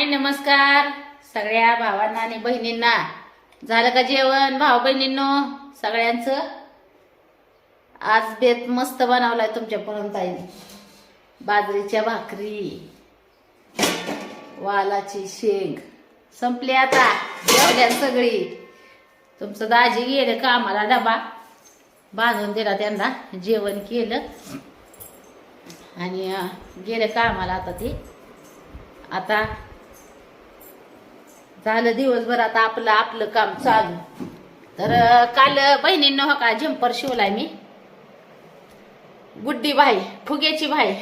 हाय नमस्कार सगळ्या भावांना आणि बहिणींना. झालं का जेवण भाऊ बहिणींनो सगळ्यांचं? आज बेत मस्त बनवलाय तुमच्या ताईने बाजरीच्या भाकरी वालाची शेंग. संपली आता जेवल्या सगळी. तुमचं दाजी गेलं कामाला डबा. बांधून दिला त्यांना जेवण केलं. आणि गेलं गेले कामाला आता ते. आता झालं दिवसभर आता आपलं आपलं काम चालू. तर काल बहिणींना हो का झंपर शिवलाय मी. गुड्डी भाई फुग्याची भाई.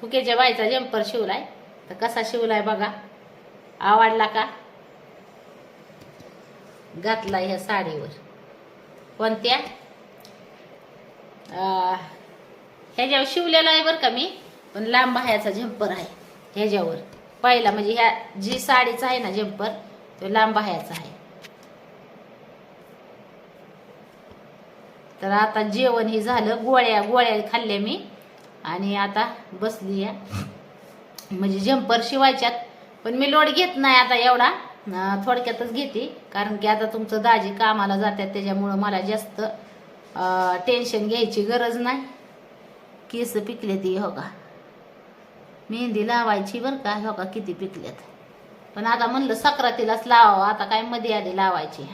फुग्याच्या बाईचा जंपर शिवलाय. तर कसा शिवलाय बघा. आवडला का? घातलाय ह्या साडीवर. कोणत्या? ह्याच्यावर शिवलेला आहे बरं का मी. पण लांब ह्याचा झंपर आहे. ह्याच्यावर. पहिला म्हणजे ह्या जी साडीचा आहे ना झंपर तो लांब ह्याचा आहे. तर आता जेवण हे झालं गोळ्या गोळ्या खाल्ल्या मी आणि आता बसली या म्हणजे झंपर शिवायच्यात पण मी लोड घेत नाही आता एवढा. थोडक्यातच घेते कारण की आता तुमचं दाजी कामाला जातात त्याच्यामुळं मला जास्त टेन्शन घ्यायची गरज नाही. केस पिकले ती हो का? मेहंदी लावायची बरं का? हो का किती पिकल्यात. पण आता म्हणलं सक्रातीलाच लावावं. आता काय मध्ये आधी लावायची.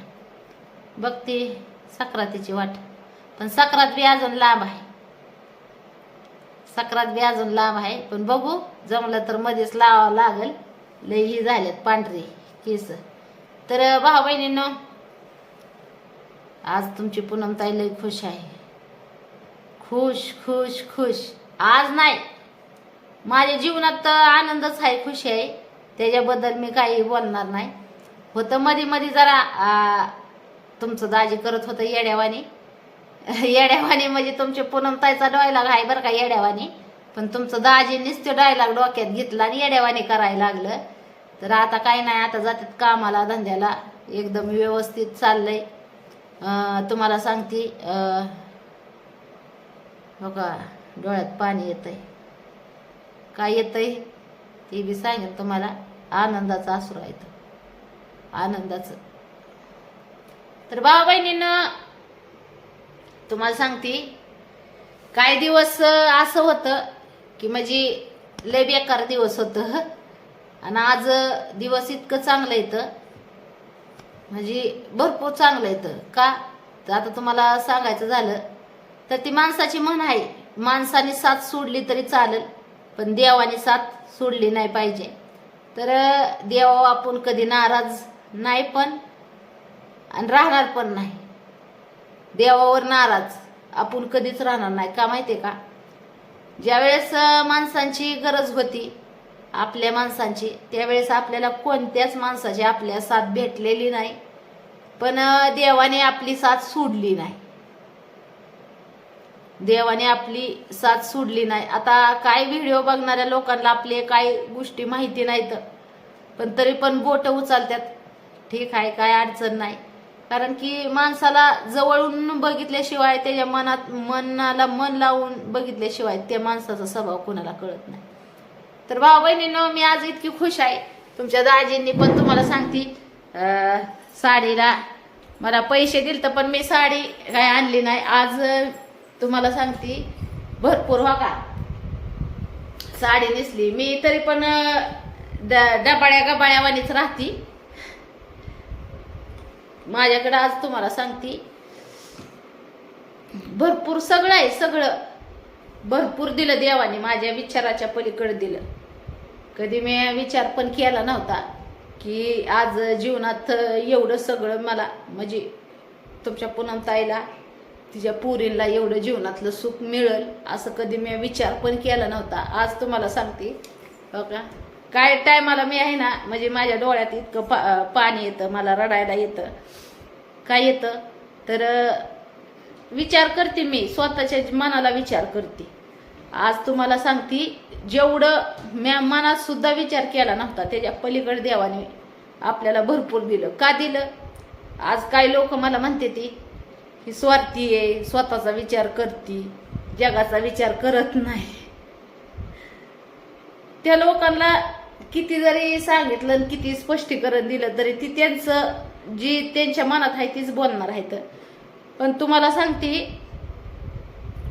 बघते सक्रातीची वाट. पण सक्रात बी अजून लांब आहे. सक्रात बी अजून लांब आहे. पण बघू जमलं तर मध्येच लावावं लागल. लई ही झाल्यात पांढरे केस. तर भाऊ बहिणींनो आज तुमची पूनमताई लई खुश आहे. खुश खुश खुश. आज नाही. माझ्या जीवनात तर आनंदच आहे खुशी आहे. त्याच्याबद्दल मी काही बोलणार नाही. होतं मध्ये मध्ये जरा तुमचं दाजी करत होतं येड्यावानी. येड्यावानी म्हणजे तुमचे पूनमताईचा डायलॉग आहे बरं का येड्यावानी. पण तुमचं दाजी नुसतं डायलॉग डोक्यात घेतला आणि येड्यावानी करायला लागलं. तर आता काही नाही आता जातात कामाला धंद्याला. एकदम व्यवस्थित चाललंय. तुम्हाला सांगते अं, हो का डोळ्यात पाणी येतंय. काय येतंय? ते बी सांगेन तुम्हाला. आनंदाचा आसरू आहे आनंदाचं. तर भाऊ बहिणीनं तुम्हाला सांगते काही दिवस असं होतं की म्हणजे लय बेकार दिवस होतं. आणि आज दिवस इतकं चांगलं येतं म्हणजे भरपूर चांगलं येतं का? तर आता तुम्हाला सांगायचं झालं तर ती माणसाची म्हण आहे माणसाने साथ सोडली तरी चालेल. पण देवाने साथ सोडली नाही पाहिजे. तर देवा आपण कधी नाराज नाही पण आणि राहणार पण नाही. देवावर नाराज आपण कधीच राहणार नाही. का माहितीये का? ज्यावेळेस माणसांची गरज होती आपल्या माणसांची त्यावेळेस आपल्याला कोणत्याच माणसाची आपल्या साथ भेटलेली नाही. पण देवाने आपली साथ सोडली नाही. देवाने आपली साथ सोडली नाही. आता काय व्हिडिओ बघणाऱ्या लोकांना आपले काय गोष्टी माहिती नाहीत. पण तरी पण बोट उचलतात. ठीक आहे काय अडचण नाही. कारण की माणसाला जवळून बघितल्याशिवाय त्याच्या मनात मनाला मन लावून बघितल्याशिवाय त्या माणसाचा स्वभाव कोणाला कळत नाही. तर भाऊ बहिणीनं मी आज इतकी खुश आहे. तुमच्या दाजींनी पण तुम्हाला सांगते साडीला मला पैसे दिले तर पण मी साडी काय आणली नाही. आज तुम्हाला सांगते भरपूर हो का? साडी नेसली मी तरी पण डबाळ्या गबाळ्यावानीच राहते माझ्याकडं राहती. माझ्याकडे आज तुम्हाला सांगते भरपूर सगळं आहे सगळं. भरपूर दिलं देवाने माझ्या विचाराच्या पलीकडे दिलं. कधी मी विचार पण केला नव्हता की आज जीवनात एवढं सगळं मला म्हणजे तुमच्या पुनमताईला तिच्या पुरीला एवढं जीवनातलं सुख मिळेल असं कधी मी विचार पण केला नव्हता. आज तुम्हाला सांगते. हो का? काय टायमाला मी आहे ना म्हणजे माझ्या डोळ्यात इतकं पा पाणी येतं मला रडायला येतं. काय येतं? तर विचार करते मी. स्वतःच्या मनाला विचार करते. आज तुम्हाला सांगते जेवढं म्या मनात सुद्धा विचार केला नव्हता त्याच्या पलीकडे देवाने आपल्याला भरपूर दिलं. का दिलं? आज काही लोक मला म्हणते ती ही स्वार्थी आहे स्वतःचा विचार करते जगाचा विचार करत नाही. त्या लोकांना किती जरी सांगितलं आणि किती स्पष्टीकरण दिलं तरी ती त्यांचं जी त्यांच्या मनात आहे तीच बोलणार आहेत. पण तुम्हाला सांगते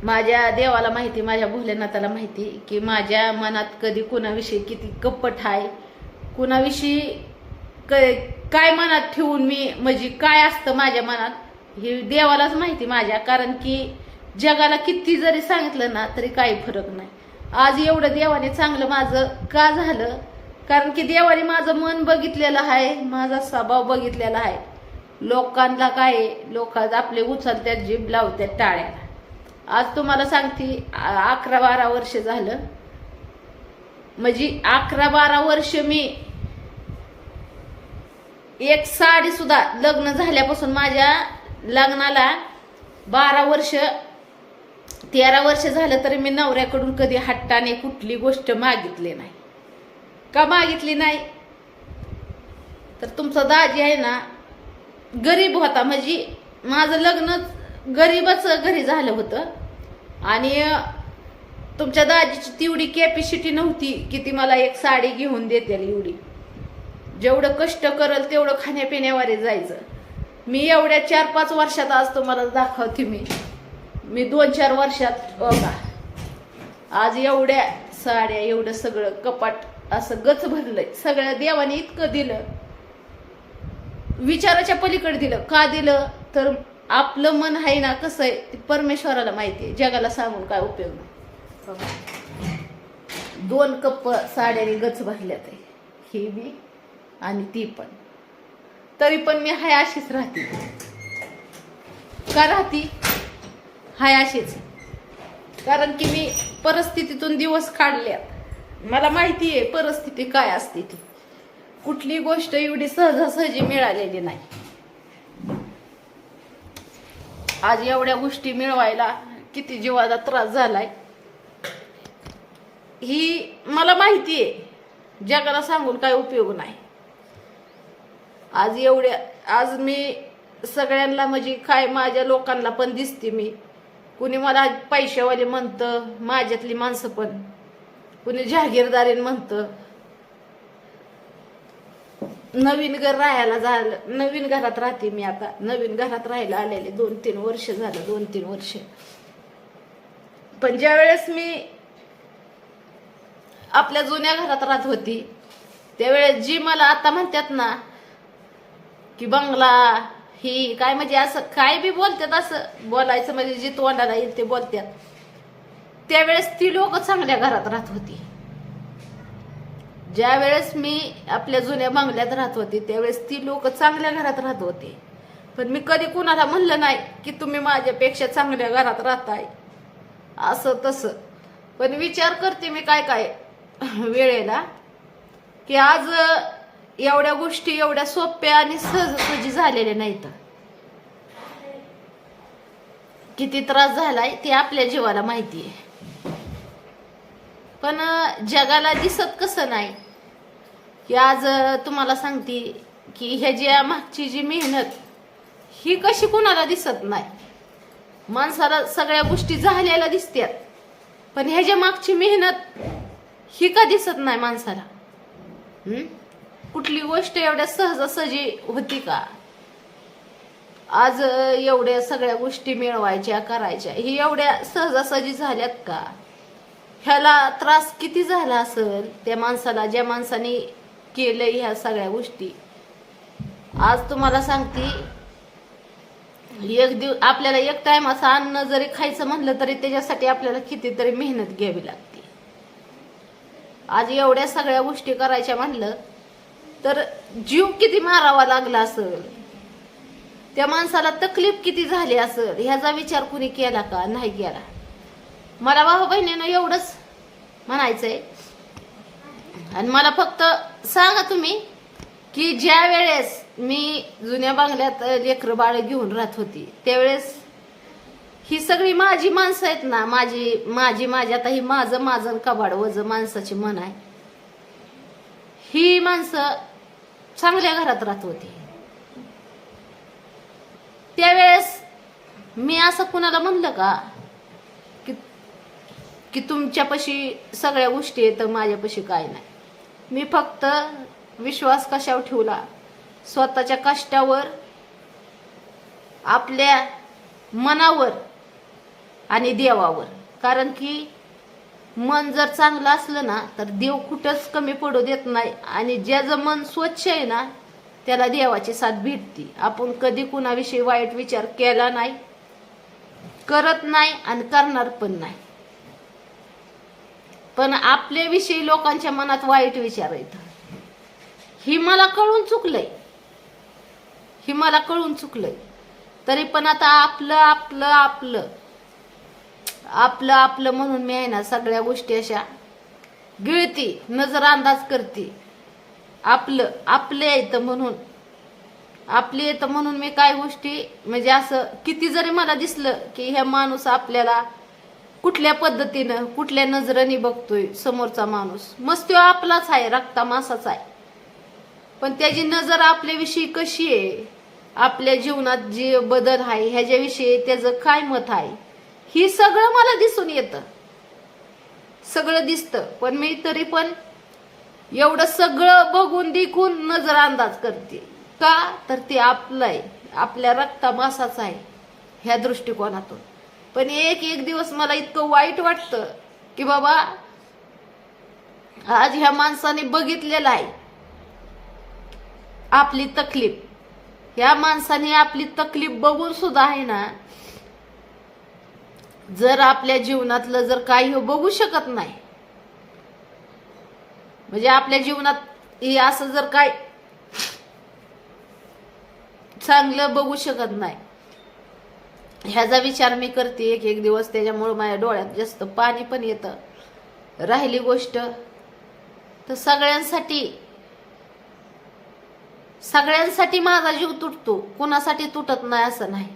माझ्या देवाला माहिती माझ्या भोलेनाथाला माहिती की माझ्या मनात कधी कुणाविषयी किती कपट आहे कुणाविषयी क- काय मनात ठेवून मी म्हणजे काय असतं माझ्या मनात हे देवालाच माहिती माझ्या कारण की जगाला किती जरी सांगितलं ना तरी काही फरक नाही. आज एवढं देवाने चांगलं माझं का झालं? कारण की देवाने माझं मन बघितलेलं आहे माझा स्वभाव बघितलेला आहे. लोकांना काय लोक आपले उचलत्यात जीभ लावत्यात टाळ्याला आज तुम्हाला सांगते अकरा बारा वर्ष झालं. म्हणजे अकरा बारा वर्ष मी एक साडी सुद्धा लग्न झाल्यापासून माझ्या लग्नाला बारा वर्ष तेरा वर्ष झालं तरी मी नवऱ्याकडून कधी हट्टाने कुठली गोष्ट मागितली नाही. का मागितली नाही? तर तुमचा दाजी आहे ना गरीब होता. म्हणजे माझं लग्न गरीबच घरी झालं होतं. आणि तुमच्या दाजीची तेवढी कॅपॅसिटी नव्हती की ती मला एक साडी घेऊन देते एवढी. जेवढं कष्ट करल तेवढं खाण्यापिण्यावर जायचं. मी एवढ्या चार पाच वर्षात आज तुम्हाला दाखवते मी. मी दोन चार वर्षात हो बघा आज एवढ्या साड्या एवढं सगळं कपाट असं गच भरलंय. सगळ्या देवाने इतकं दिलं. विचाराच्या पलीकडे दिलं. का दिलं? तर आपलं मन आहे ना कसं आहे ते परमेश्वराला माहिती आहे. जगाला सांगून काय उपयोग नाही. हो दोन कप साड्याने गच भरल्यात आहे. ही बी आणि ती पण. तरी पण मी हाय अशीच राहते. का राहती? हाय अशीच. कारण की मी परिस्थितीतून दिवस काढल्या मला माहिती आहे परिस्थिती काय असते ती. कुठली गोष्ट एवढी सहजासहजी मिळालेली नाही. आज एवढ्या गोष्टी मिळवायला किती जीवाला त्रास झालाय. ही मला माहिती आहे जगाला सांगून काय उपयोग नाही. आज एवढ्या आज मी सगळ्यांना म्हणजे काय माझ्या लोकांना पण दिसते मी. कुणी मला पैशावाले म्हणतं माझ्यातली माणसं पण. कुणी जहागीरदारीन म्हणतं. नवीन घर राहायला झालं नवीन घरात राहते मी आता. नवीन घरात राहायला आलेले दोन तीन वर्ष झालं दोन तीन वर्ष. पण ज्या वेळेस मी आपल्या जुन्या घरात राहत होती त्यावेळेस जी मला आता म्हणतात ना की बंगला ही काय म्हणजे असं काय बी बोलतात असं. बोलायचं म्हणजे जी तोंडाला येईल ते बोलतात. त्यावेळेस ती लोक चांगल्या घरात राहत होती. ज्या वेळेस मी आपल्या जुन्या बंगल्यात राहत होती त्यावेळेस ती लोक चांगल्या घरात राहत होते. पण मी कधी कुणाला म्हणलं नाही की तुम्ही माझ्यापेक्षा चांगल्या घरात राहताय. असं तसं. पण विचार करते मी काय काय वेळेला. की आज एवढ्या गोष्टी एवढ्या सोप्या आणि सहजसहजी झालेल्या नाहीत. किती त्रास झालाय ते आपल्या जीवाला माहिती आहे पण जगाला दिसत कसं नाही? की आज तुम्हाला सांगते की ह्याच्या मागची जी मेहनत ही कशी कुणाला दिसत नाही? माणसाला सगळ्या गोष्टी झालेल्या दिसतात पण ह्याच्या मागची मेहनत ही का दिसत नाही माणसाला? हम्म? कुठली गोष्ट एवढ्या सहजासहजी होती का? आज एवढ्या सगळ्या गोष्टी मिळवायच्या करायच्या ही एवढ्या सहजासहजी झाल्यात का? ह्याला त्रास किती झाला असेल त्या माणसाला ज्या माणसाने केलं ह्या सगळ्या गोष्टी? आज तुम्हाला सांगते एक दिव आपल्याला एक टाइम असं अन्न जरी खायचं म्हणलं तरी त्याच्यासाठी आपल्याला कितीतरी मेहनत घ्यावी लागते. आज एवढ्या सगळ्या गोष्टी करायच्या म्हणलं तर जीव किती मारावा लागला असेल? त्या माणसाला तकलीफ किती झाली असेल? ह्याचा विचार कुणी केला का? नाही केला. मला भाऊ बहिणीनं एवढंच म्हणायचंय. आणि मला फक्त सांगा तुम्ही की ज्या वेळेस मी जुन्या बांगल्यात लेकर बाळ घेऊन राहत होती त्यावेळेस ही सगळी माझी माणसं आहेत ना माझी माझी माझी आता ही माझं माझं कबाड वज माणसाची मन आहे. ही माणसं चांगल्या घरात राहत होती. त्यावेळेस मी असं कुणाला म्हणलं का की की तुमच्यापाशी सगळ्या गोष्टी आहेत तर माझ्यापाशी काय नाही. मी फक्त विश्वास कशावर ठेवला? स्वतःच्या कष्टावर आपल्या मनावर आणि देवावर. कारण की मन जर चांगलं असलं ना तर देव कुठंच कमी पडू देत नाही. आणि ज्याचं मन स्वच्छ आहे ना त्याला देवाची साथ भेटते. आपण कधी कुणाविषयी वाईट विचार केला नाही करत नाही आणि करणार पण नाही. पण आपल्याविषयी लोकांच्या मनात वाईट विचार येत ही मला कळून चुकलंय. ही मला कळून चुकलंय. तरी पण आता आपलं आपलं आपलं आपलं आपलं म्हणून मी आहे ना सगळ्या गोष्टी अशा गिळती नजर अंदाज करते. आपलं आपले येतं म्हणून. आपले येतं म्हणून मी काय गोष्टी म्हणजे असं किती जरी मला दिसलं की हे माणूस आपल्याला कुठल्या पद्धतीनं कुठल्या नजरेने बघतोय समोरचा माणूस. मस्त तो आपलाच आहे रक्ता मासाच आहे. पण त्याची नजर आपल्याविषयी कशी आहे? आपल्या जीवनात जे बदल आहे ह्याच्याविषयी त्याचं काय मत आहे? ही सगळं मला दिसून येतं. सगळं दिसतं पण मी तरी पण एवढं सगळं बघून दिखून नजर अंदाज करते. का? तर ते आपलं आहे आपल्या रक्तामासाचं आहे ह्या दृष्टिकोनातून. पण एक एक दिवस मला इतकं वाईट वाटतं की बाबा आज ह्या माणसाने बघितलेलं आहे. आपली तकलीफ. ह्या माणसाने आपली तकलीफ बघून सुद्धा आहे ना जर आपल्या जीवनातलं जर काही हो बघू शकत नाही. म्हणजे आपल्या जीवनात असं जर काय चांगलं बघू शकत नाही. ह्याचा विचार मी करते एक एक दिवस त्याच्यामुळे माझ्या डोळ्यात जास्त पाणी पण येतं. राहिली गोष्ट तर सगळ्यांसाठी सगळ्यांसाठी माझा जीव तुटतो. कुणासाठी तुटत नाही असं नाही.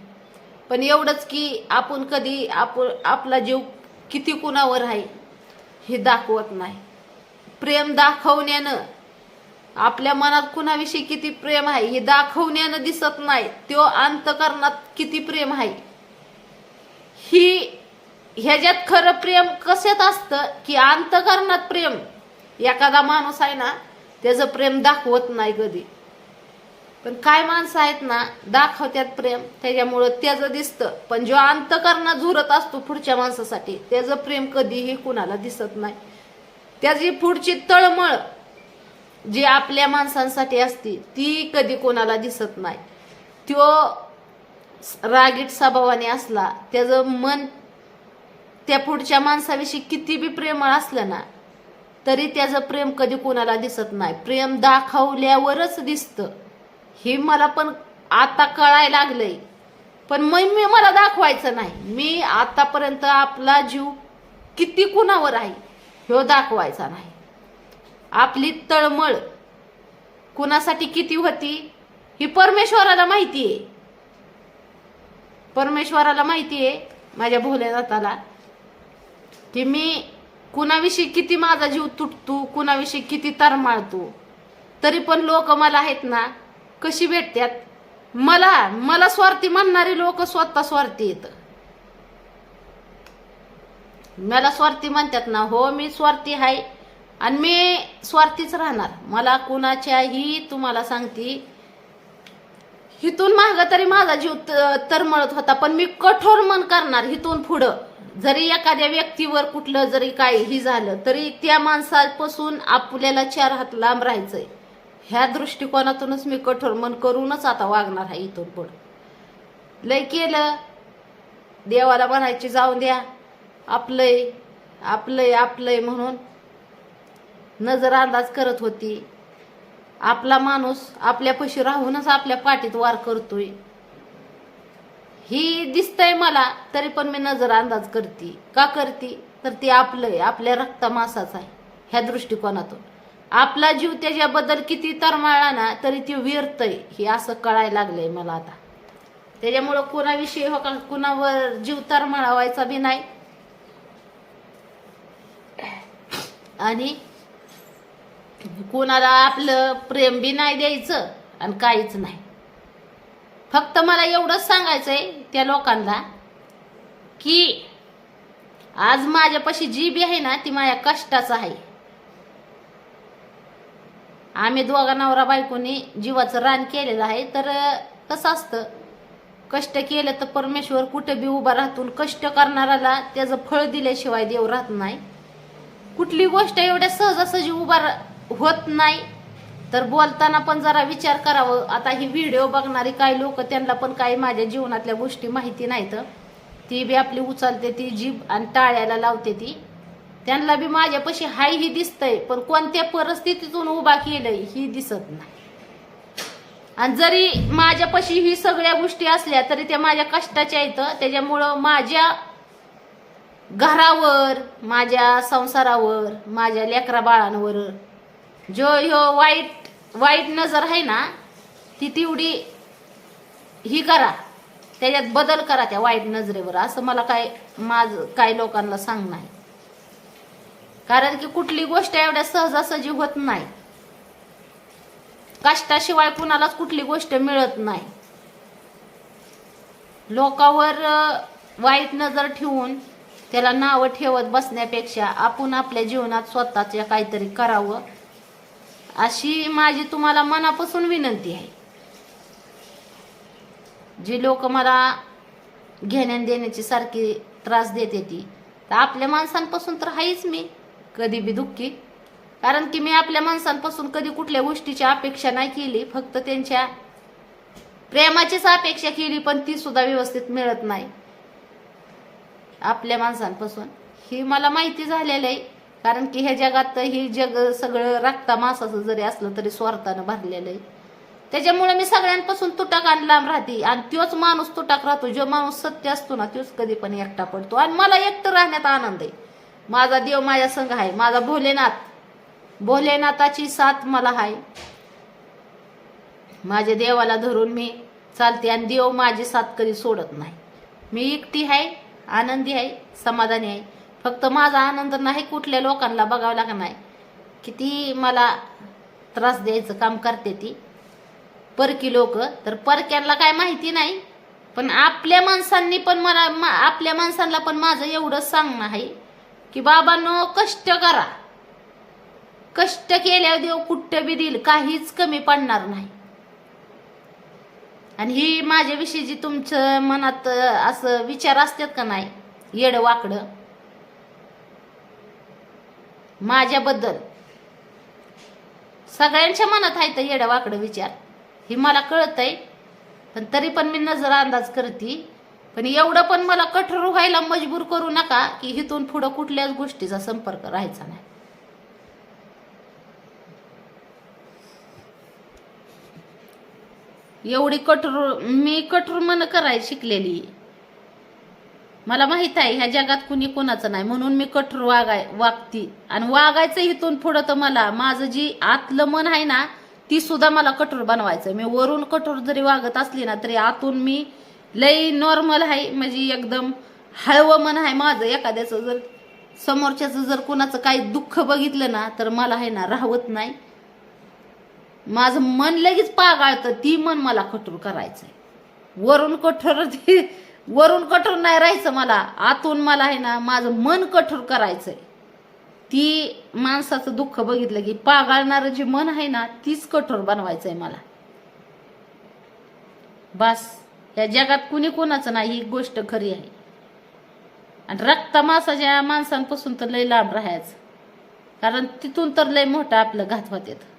पण एवढंच की आपण कधी आपण आपला जीव किती कुणावर आहे हे दाखवत नाही. प्रेम दाखवण्यानं आपल्या मनात कुणाविषयी किती प्रेम आहे हे दाखवण्यानं दिसत नाही. तो अंतकरणात किती प्रेम आहे. ही ह्याच्यात खरं प्रेम कशात असतं की अंतकरणात प्रेम? एखादा माणूस आहे ना त्याचं प्रेम दाखवत नाही कधी. पण काय माणसं आहेत ना दाखवत्यात प्रेम त्याच्यामुळं त्याचं दिसतं. पण जो अंतकरणात झुरत असतो पुढच्या माणसासाठी त्याचं प्रेम कधीही कुणाला दिसत नाही. त्याची पुढची तळमळ जी आपल्या माणसांसाठी असते ती कधी कोणाला दिसत नाही. तो रागीट स्वभावाने असला त्याचं मन त्या पुढच्या माणसाविषयी किती बी प्रेमळ असलं ना तरी त्याचं प्रेम कधी कोणाला दिसत नाही. प्रेम दाखवल्यावरच दिसतं. हे मला पण आता कळायला लागलंय. पण मग मी मला दाखवायचं नाही. मी आतापर्यंत आपला जीव किती कुणावर आहे ह्यो दाखवायचा नाही. आपली तळमळ कुणासाठी किती होती ही परमेश्वराला माहिती आहे परमेश्वराला माहिती आहे माझ्या भोलेनाथाला की मी कुणाविषयी किती माझा जीव तुटतो कुणाविषयी किती तरमाळतो. तरी पण लोक मला आहेत ना कशी भेटतात मला मला स्वार्थी म्हणणारी लोक स्वतः स्वार्थी येत मला स्वार्थी म्हणतात ना हो मी स्वार्थी आहे आणि मी स्वार्थीच राहणार. मला कुणाच्याही तुम्हाला सांगते हिथून माग तरी माझा जीव तरमळत होता पण मी कठोर मन करणार हिथून पुढं. जरी एखाद्या व्यक्तीवर कुठलं जरी काही ही झालं तरी त्या माणसापासून आपल्याला चार हात लांब राहायचंय. ह्या दृष्टिकोनातूनच मी कठोर मन करूनच आता वागणार आहे इथून पुढं. लय केलं. देवाला म्हणायची जाऊन द्या. आपलंय आपलंय आपलंय म्हणून नजर अंदाज करत होती. आपला माणूस आपल्यापाशी राहूनच आपल्या पाठीत वार करतोय. ही दिसतंय मला तरी पण मी नजर अंदाज करते. का करते? तर ती आपलंय आपल्या रक्तमासाच आहे ह्या दृष्टिकोनातून. आपला जीव त्याच्याबद्दल किती तरमाळा ना तरी ती विरतय. हे असं कळायला लागलंय मला आता. त्याच्यामुळं कुणाविषयी हो का कुणावर जीव तरमाळावायचा बी नाही. आणि कुणाला आपलं प्रेम बी नाही द्यायचं आणि काहीच नाही. फक्त मला एवढंच सांगायचंय त्या लोकांना की आज माझ्यापाशी जी बी आहे ना ती माझ्या कष्टाचं आहे. आम्ही दोघा नवरा बायकोनी जीवाचं रान केलेलं आहे तर कसं असतं? कष्ट केलं तर परमेश्वर कुठं बी उभा राहतून कष्ट करणाऱ्याला त्याचं फळ दिल्याशिवाय देव राहत नाही. कुठली गोष्ट एवढ्या सहजासहजी उभा होत नाही. तर बोलताना पण जरा विचार करावं. आता ही व्हिडिओ बघणारी काही लोक त्यांना पण काही माझ्या जीवनातल्या गोष्टी माहिती नाहीत. ती बी आपली उचलते ती जीभ आणि टाळ्याला लावते ती. त्यांना बी माझ्यापाशी हाय ही दिसतंय पण कोणत्या परिस्थितीतून उभा केलंय ही दिसत नाही. आणि जरी माझ्यापाशी ही सगळ्या गोष्टी असल्या तरी त्या माझ्या कष्टाच्या आहेत. त्याच्यामुळं माझ्या घरावर माझ्या संसारावर माझ्या लेकरा बाळांवर जो ह्यो वाईट वाईट नजर आहे ना ती तेवढी ही करा. त्याच्यात बदल करा त्या वाईट नजरेवर. असं मला काय माझ काही लोकांना सांग नाही कारण की कुठली गोष्ट एवढ्या सहजासहजी होत नाही. कष्टाशिवाय कुणालाच कुठली गोष्ट मिळत नाही. लोकावर वाईट नजर ठेवून त्याला नावं ठेवत बसण्यापेक्षा आपण आपल्या जीवनात स्वतःच्या काहीतरी करावं अशी माझी तुम्हाला मनापासून विनंती आहे. जी लोक मला घेण्या देण्याची सारखी त्रास देते ती तर आपल्या माणसांपासून तर आहेच मी. कधी बी दुःखी. कारण की मी आपल्या माणसांपासून कधी कुठल्या गोष्टीची अपेक्षा नाही केली फक्त त्यांच्या प्रेमाचीच अपेक्षा केली पण ती सुद्धा व्यवस्थित मिळत नाही. आपल्या माणसांपासून. ही मला माहिती झालेलं आहे कारण की ह्या जगात ही जग सगळं रक्ता मासाचं जरी असलं तरी स्वार्थानं भरलेलं आहे. त्याच्यामुळे मी सगळ्यांपासून तुटाक आणि लांब राहते. आणि तोच माणूस तुटाक राहतो. जो माणूस सत्य असतो ना तोच कधी पण एकटा पडतो. आणि मला एकटं राहण्यात आनंद आहे. माझा देव माझ्या संघ आहे. माझा भोलेनाथ. भोलेनाथाची साथ मला आहे. माझ्या देवाला धरून मी चालते आणि देव माझी साथ कधी सोडत नाही. मी एकटी आहे आनंदी आहे समाधानी आहे. फक्त माझा आनंद नाही कुठल्या लोकांना बघावं लागत नाही. किती मला त्रास द्यायचं काम करते ती. परकी लोक तर परक्यांना काय माहिती नाही. पण आपल्या माणसांनी पण मला मा- आपल्या माणसांना पण माझं एवढं सांगणं आहे. की बाबांनो कष्ट करा. कष्ट केल्यावर देव कुठं बी देईल काहीच कमी पडणार नाही. आणि ही माझ्याविषयी जी तुमच्या मनात असं विचार असतात का नाही येड वाकडं माझ्याबद्दल सगळ्यांच्या मनात आहे तर येडं वाकडं विचार. ही मला कळतंय पण तरी पण मी नजर अंदाज करते. पण एवढं पण मला कठोर व्हायला मजबूर करू नका की हिथून पुढं कुठल्याच गोष्टीचा संपर्क राहायचा नाही. एवढी कठोर मी कठोर मन करायला शिकलेली. मला माहीत आहे ह्या जगात कुणी कोणाचं नाही. म्हणून मी कठोर वागाय वागती. आणि वागायचं इथून पुढं तर मला माझं जी आतलं मन आहे ना ती सुद्धा मला कठोर बनवायचं मी वरून कठोर जरी वागत असली ना तरी आतून मी लई नॉर्मल आहे. म्हणजे एकदम हळवं मन आहे माझं एखाद्याचं. जर समोरच्याचं जर कोणाचं काही दुःख बघितलं ना तर मला आहे ना राहवत नाही. माझं मन लगेच पागाळतं ती मन मला कठोर करायचंय. वरून कठोर वरून कठोर नाही राहायचं मला. आतून मला आहे ना माझं मन कठोर करायचंय. ती माणसाचं दुःख बघितलं की पागाळणारं जे मन आहे ना तीच कठोर बनवायचंय मला. बस. या जगात कुणी कोणाचं नाही ही गोष्ट खरी आहे. आणि रक्तमासाच्या माणसांपासून तर लय लांब राहायचं. कारण तिथून तर लय मोठं आपलं घात होते